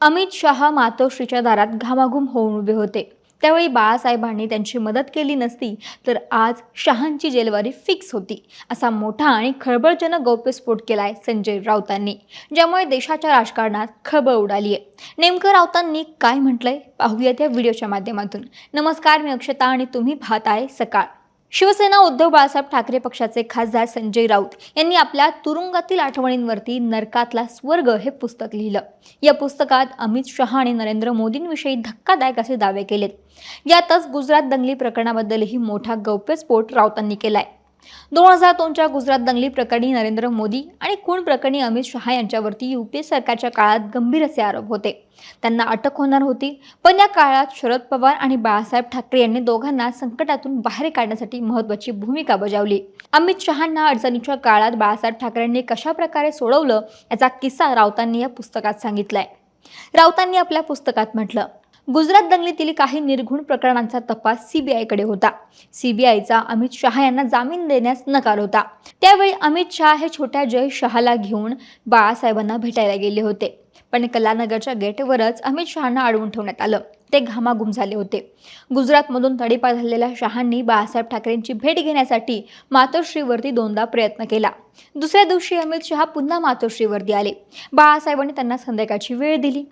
अमित शहा मातोश्रीच्या दारात घामाघूम होऊन उभे होते. त्यावेळी बाळासाहेबांनी त्यांची मदत केली नसती तर आज शहांची जेलवारी फिक्स होती असा मोठा आणि खळबळजनक गौप्यस्फोट केलाय संजय राऊतांनी ज्यामुळे देशाच्या राजकारणात खळबळ उडाली आहे नेमकं राऊतांनी काय म्हटलंय? पाहूयात या व्हिडिओच्या माध्यमातून. नमस्कार मी अक्षता आणि तुम्ही पाहताय सकाळ. शिवसेना उद्धव बाळासाहेब ठाकरे पक्षाचे खासदार संजय राऊत यांनी आपल्या तुरुंगातील आठवणींवरती नरकातला स्वर्ग हे पुस्तक लिहिलं. या पुस्तकात अमित शहा आणि नरेंद्र मोदींविषयी धक्कादायक असे दावे केलेत. यातच गुजरात दंगली प्रकरणाबद्दलही मोठा गौप्यस्फोट राऊतांनी केलाय. दोन हजार दोनच्या गुजरात दंगली प्रकरणी नरेंद्र मोदी आणि खून प्रकरणी अमित शहा यांच्यावरती युपीए सरकारच्या काळात गंभीर असे आरोप होते. त्यांना अटक होणार होती पण या काळात शरद पवार आणि बाळासाहेब ठाकरे यांनी दोघांना संकटातून बाहेर काढण्यासाठी महत्त्वाची भूमिका बजावली. अमित शहांना अडचणीच्या काळात बाळासाहेब ठाकरेंनी कशा प्रकारे सोडवलं याचा किस्सा राऊतांनी या पुस्तकात सांगितलाय. राऊतांनी आपल्या पुस्तकात म्हटलं गुजरात दंगलीतील काही निर्घुण प्रकरणांचा तपास सीबीआयकडे होता. सीबीआयचा अमित शहा यांना जामीन देण्यास नकार होता. त्यावेळी अमित शहा हे छोट्या जय शहाला घेऊन बाळासाहेबांना भेटायला गेले होते. पण कलानगरच्या गेटवरच अमित शहांना अडवून ठेवण्यात आलं. ते घामाघूम झाले होते. गुजरातमधून तडीपार झालेल्या शहांनी बाळासाहेब ठाकरेंची भेट घेण्यासाठी मातोश्रीवरती दोनदा प्रयत्न केला. दुसऱ्या दिवशी अमित शहा पुन्हा मातोश्रीवरती आले. बाळासाहेबांनी त्यांना संध्याकाळची वेळ दिली.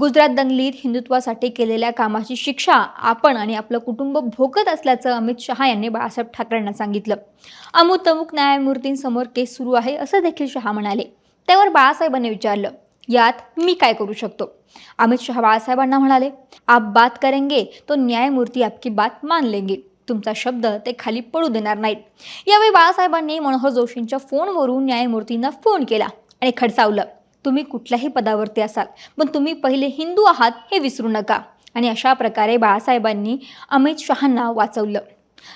गुजरात दंगलीत हिंदुत्वासाठी केलेल्या कामाची शिक्षा आपण आणि आपलं कुटुंब भोगत असल्याचं अमित शहा यांनी बाळासाहेब ठाकरेंना सांगितलं. अमुक तमुक न्यायमूर्तींसमोर केस सुरू आहे असं देखील शहा म्हणाले. त्यावर बाळासाहेबांनी विचारलं यात मी काय करू शकतो? अमित शहा बाळासाहेबांना म्हणाले आप बात करेंगे तो न्यायमूर्ती आपकी बात मान लेंगे. तुमचा शब्द ते खाली पडू देणार नाहीत. यावेळी बाळासाहेबांनी मनोहर जोशींच्या फोनवरून न्यायमूर्तींना फोन केला आणि खडसावलं तुम्ही कुठल्याही पदावरती असाल पण तुम्ही पहिले हिंदू आहात हे विसरू नका. आणि अशा प्रकारे बाळासाहेबांनी अमित शहांना वाचवलं.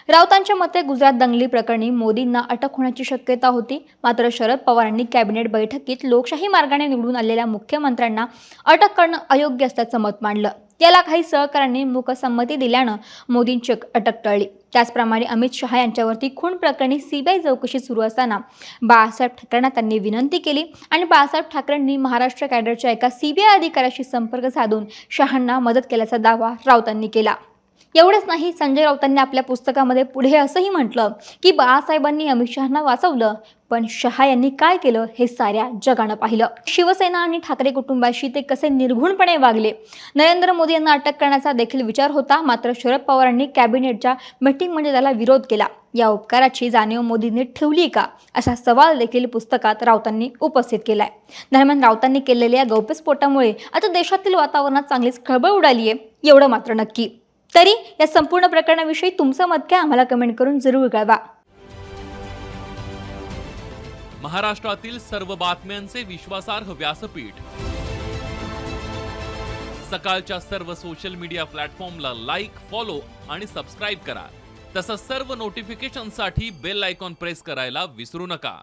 राऊतांच्या मते गुजरात दंगली प्रकरणी मोदींना अटक होण्याची शक्यता होती. मात्र शरद पवारांनी कॅबिनेट बैठकीत लोकशाही मार्गाने निवडून आलेल्या मुख्यमंत्र्यांना अटक करणं अयोग्य असल्याचं मत मांडलं. याला काही सहकाऱ्यांनी मुखसंमती दिल्यानं मोदींची अटक टळली. त्याचप्रमाणे अमित शहा यांच्यावरती खून प्रकरणी सीबीआय चौकशी सुरू असताना बाळासाहेब ठाकरेंना त्यांनी विनंती केली आणि बाळासाहेब ठाकरेंनी महाराष्ट्र कॅडरच्या एका सीबीआय अधिकाऱ्याशी संपर्क साधून शहांना मदत केल्याचा दावा राऊतांनी केला. एवढंच नाही संजय राऊतांनी आपल्या पुस्तकामध्ये पुढे असंही म्हटलं की बाळासाहेबांनी अमित शहांना वाचवलं पण शहा यांनी काय केलं हे साऱ्या जगानं पाहिलं. शिवसेना आणि ठाकरे कुटुंबाशी ते कसे निर्घुणपणे वागले? नरेंद्र मोदी यांना अटक करण्याचा देखील विचार होता मात्र शरद पवारांनी कॅबिनेटच्या मीटिंगमध्ये त्याला विरोध केला. या उपकाराची जाणीव मोदींनी ठेवली का? असा सवाल देखील पुस्तकात राऊतांनी उपस्थित केलाय. दरम्यान राऊतांनी केलेल्या गौप्यस्फोटामुळे आता देशातील वातावरणात चांगलीच खळबळ उडाली आहे एवढं मात्र नक्की. तरी या संपूर्ण प्रकरणाविषयी तुमचं मत काय आम्हाला कमेंट करून जरूर कळवा. महाराष्ट्रातील सर्व बातम्यांचे विश्वासार्ह व्यासपीठ. सकाळच्या सर्व सोशल मीडिया प्लॅटफॉर्मला लाईक फॉलो आणि सबस्क्राईब करा. तसंच सर्व नोटिफिकेशनसाठी बेल आयकॉन प्रेस करायला विसरू नका.